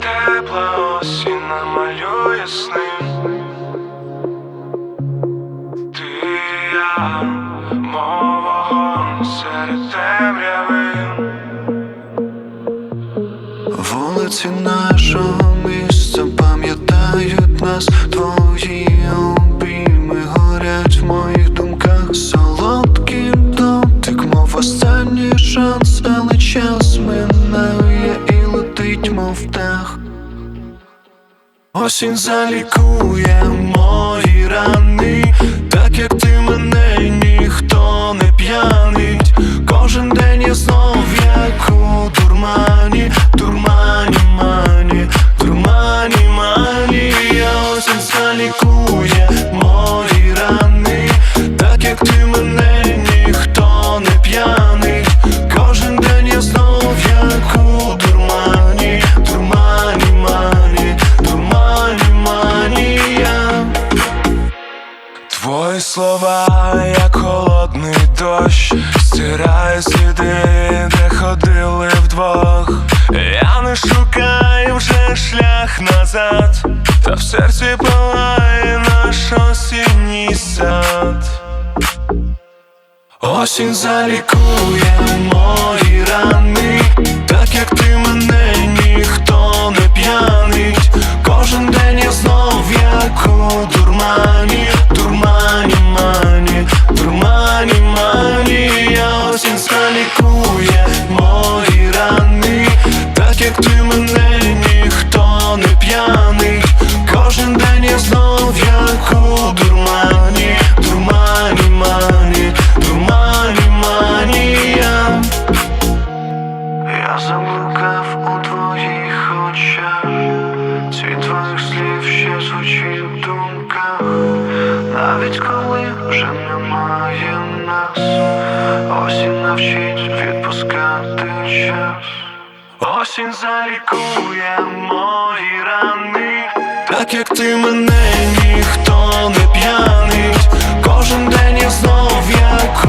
Тепла осінь намалює сни. Я, мов вогонь серед Вулиці нашого міста пам'ятають нас, твої обійми горять в моїх думках. Солодкий дотик, мов останній шанс, але час минає мов птах. Осінь залікує мої рани, слова, як холодний дощ, стирає сліди, де ходили вдвох. Я не шукаю вже шлях назад, та в серці палає наш осінній сад. Осінь залікує мої рани, так як ти мене твоїх слів ще звучить в думках, навіть коли вже немає нас, осінь навчить відпускати час. Осінь залікує мої рани, так як ти мене ніхто не п'янить. Кожен день я знов як